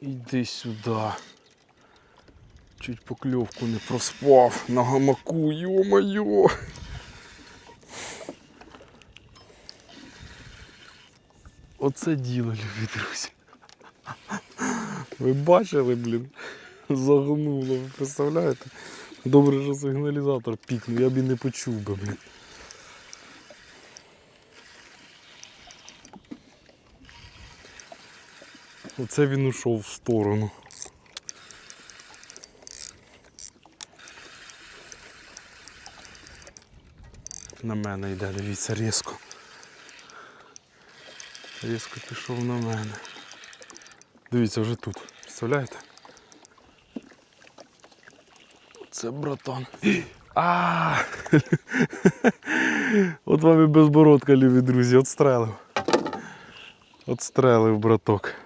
Іди сюди. Чуть покльовку не проспав на гамаку, йо-моє. Оце діло, любі друзі. Ви бачили, блін? Загнуло, ви представляєте? Добре, що сигналізатор пікнув, я б і не почув би, блін. Оце він ушов в сторону. На мене йде, дивіться, різко. Різко пішов на мене. Дивіться, вже тут. Представляєте? Це братан. А! От вам і безбородка, любі друзі, отстрелив. Отстрелив, браток.